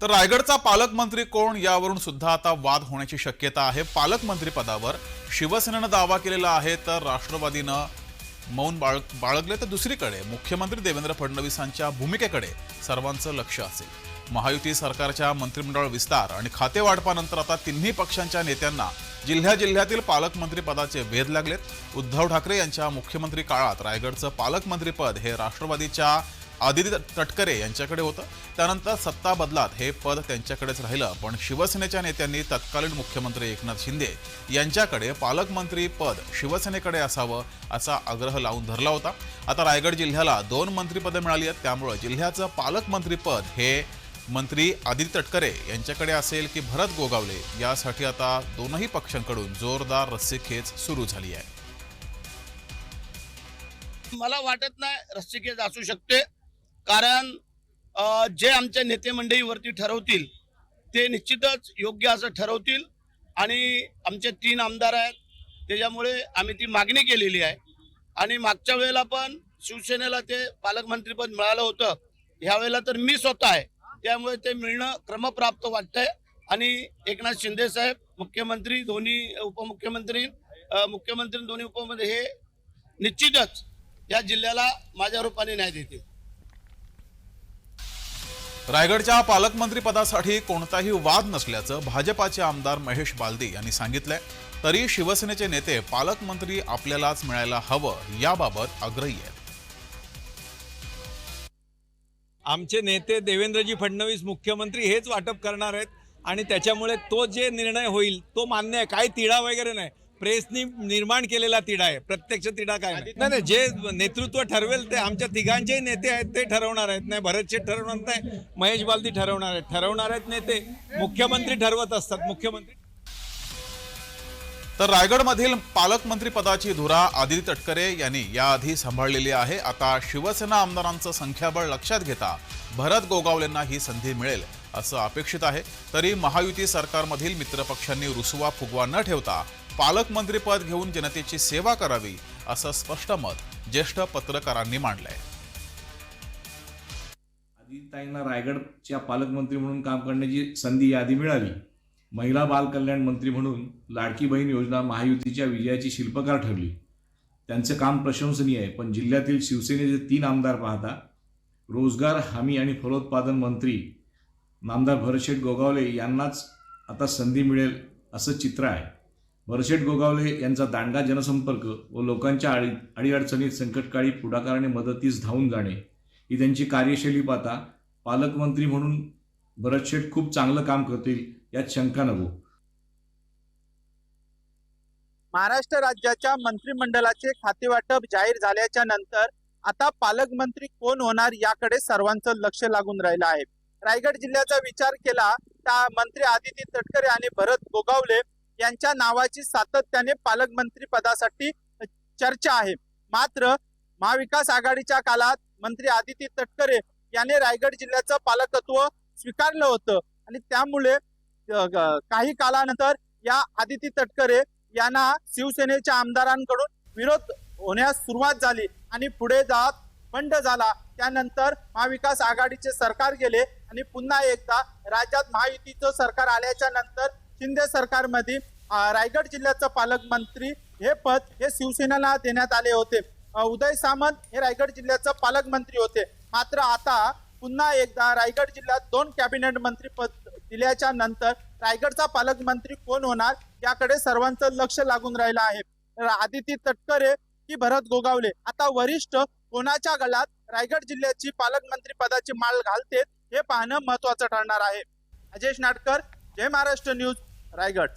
तर रायगडचा पालकमंत्री कोण यावरून सुद्धा आता वाद होण्याची शक्यता आहे. पालकमंत्री पदावर शिवसेनेनं दावा केलेला आहे तर राष्ट्रवादीनं मौन बाळ बाळगले तर दुसरीकडे. मुख्यमंत्री देवेंद्र फडणवीसांच्या भूमिकेकडे सर्वांचं लक्ष असेल. महायुती सरकारच्या मंत्रिमंडळ विस्तार आणि खाते वाटपानंतर आता तिन्ही पक्षांच्या नेत्यांना जिल्ह्या जिल्ह्यातील पालकमंत्री पदाचे वेध लागलेत. उद्धव ठाकरे यांच्या मुख्यमंत्री काळात रायगडचं पालकमंत्रीपद हे राष्ट्रवादीच्या आदिती तटकरे यांच्याकडे होतं. त्यानंतर सत्ता बदलात हे पद त्यांच्याकडेच राहिलं. पण शिवसेनेच्या नेत्यांनी तत्कालीन मुख्यमंत्री एकनाथ शिंदे यांच्याकडे पालकमंत्री पद शिवसेनेकडे असावं असा आग्रह लावून धरला होता. आता रायगड जिल्ह्याला दोन मंत्रिपदं मिळाली आहेत. त्यामुळे जिल्ह्याचं पालकमंत्रीपद हे मंत्री आदित्य तटकरे यांच्याकडे असेल की भरत गोगावले? यासाठी आता दोनही पक्षांकडून जोरदार रस्सीखेच सुरू झाली आहे. मला वाटत नाही रस्सीखेच असू शकते. कारण जे आमच्या नेते मंडळीवरती ठरवतील ते निश्चितच योग्य असं ठरवतील. आणि आमचे तीन आमदार आहेत त्याच्यामुळे आम्ही ती मागणी केलेली आहे. आणि मागच्या वेळेला पण शिवसेनेला ते पालकमंत्रीपद मिळालं होतं. ह्या वेळेला तर मी स्वतः आहे. त्यामुळे ते मिळणं क्रमप्राप्त वाटतंय. आणि एकनाथ शिंदे साहेब मुख्यमंत्री दोन्ही उपमुख्यमंत्री मुख्यमंत्री दोन्ही उपमुख्यमंत्री हे निश्चितच या जिल्ह्याला माझ्या रूपाने न्याय देतील. रायगडच्या पालकमंत्रीपदासाठी कोणताही वाद नसल्याचं भाजपाचे आमदार महेश बालदी यांनी सांगितलंय. तरी शिवसेनेचे नेते पालकमंत्री आपल्यालाच मिळायला हवं याबाबत आग्रही आहेत. आमचे नेते देवेंद्रजी फडणवीस मुख्यमंत्री हेच वाटप करणार आहेत आणि त्याच्यामुळे तो जे निर्णय होईल तो मान्य आहे. काही तिढा वगैरे नाही. प्रेसनी निर्माण केलेला तिढा आहे. प्रत्यक्ष तिढा काय नाही. नाही नाही, जे नेतृत्व ठरवेल ते आमच्या तिघांचेही नेते आहेत ते ठरवणार आहेत. नाही भरत शेठ ठरवणार नाही महेश बालदी ठरवणार आहेत. ठरवणार आहेत नेते मुख्यमंत्री ठरवत असतात मुख्यमंत्री तर रायगडमधील पालकमंत्री पदाची धुरा आदिती तटकरे यांनी याआधी सांभाळलेली आहे. आता शिवसेना आमदारांचं संख्याबळ लक्षात घेता भरत गोगावलेंना ही संधी मिळेल असं अपेक्षित आहे. तरी महायुती सरकारमधील मित्रपक्षांनी रुसवा फुगवा न ठेवता पालकमंत्रीपद घेऊन जनतेची सेवा करावी असं स्पष्ट मत ज्येष्ठ पत्रकारांनी मांडलंय. आदिताईंना रायगडच्या पालकमंत्री म्हणून काम करण्याची संधी यादी मिळाली. महिला बालकल्याण मंत्री म्हणून लाडकी बहीण योजना महायुतीच्या विजयाची शिल्पकार ठरली. त्यांचं काम प्रशंसनीय आहे पण जिल्ह्यातील शिवसेनेचे तीन आमदार पाहता रोजगार हमी आणि फलोत्पादन मंत्री नामदार भरतशेठ गोगावले यांनाच आता संधी मिळेल असं चित्र आहे. वरशेट गोगावले यांचा दांडगा जनसंपर्क व लोकांच्या आळी अडीअडचणीत संकटकाळी पुढाकाराने मदतीस धावून जाणे ही त्यांची कार्यशैली पाहता पालकमंत्री म्हणून भरतशेठ खूप चांगलं काम करतील यात शंका नको. महाराष्ट्र राज्याच्या मंत्रिमंडळाचे खातेवाटप जाहीर झाल्याच्यानंतर आता पालकमंत्री कोण होणार याकडे सर्वांचं लक्ष लागून राहिलं आहे. रायगड जिल्ह्याचा विचार केला तर मंत्री आदिती तटकरे आणि भरत गोगावले यांच्या नावाची सातत्याने पालकमंत्री पदासाठी चर्चा आहे. मात्र महाविकास आघाडीच्या काळात मंत्री आदिती तटकरे याने रायगड जिल्ह्याचं पालकत्व स्वीकारलं होतं. आणि त्यामुळे काही काळानंतर या आदिती तटकरे यांना शिवसेनेच्या आमदारांकडून विरोध होण्यास सुरुवात झाली आणि पुढे जात बंड झाला. त्यानंतर महाविकास आघाडीचे सरकार गेले आणि पुन्हा एकदा राज्यात महायुतीचं सरकार आल्याच्यानंतर शिंदे सरकारमध्ये रायगड जिल्ह्याचं पालकमंत्री हे पद हे शिवसेनेला देण्यात आले होते. उदय सामंत हे रायगड जिल्ह्याचं पालकमंत्री होते. मात्र आता पुन्हा एकदा रायगड जिल्ह्यात दोन कॅबिनेट मंत्री पद दिल्याच्या नंतर रायगडचा पालकमंत्री कोण होणार याकडे सर्वांचं लक्ष लागून राहिलं आहे. आदिती तटकरे की भरत गोगावले आता वरिष्ठ कोणाच्या गळात रायगड जिल्ह्याची पालकमंत्री पदाची माळ घालते हे पाहणं महत्वाचं ठरणार आहे. अजेश नाटकर जय महाराष्ट्र न्यूज. रायगड.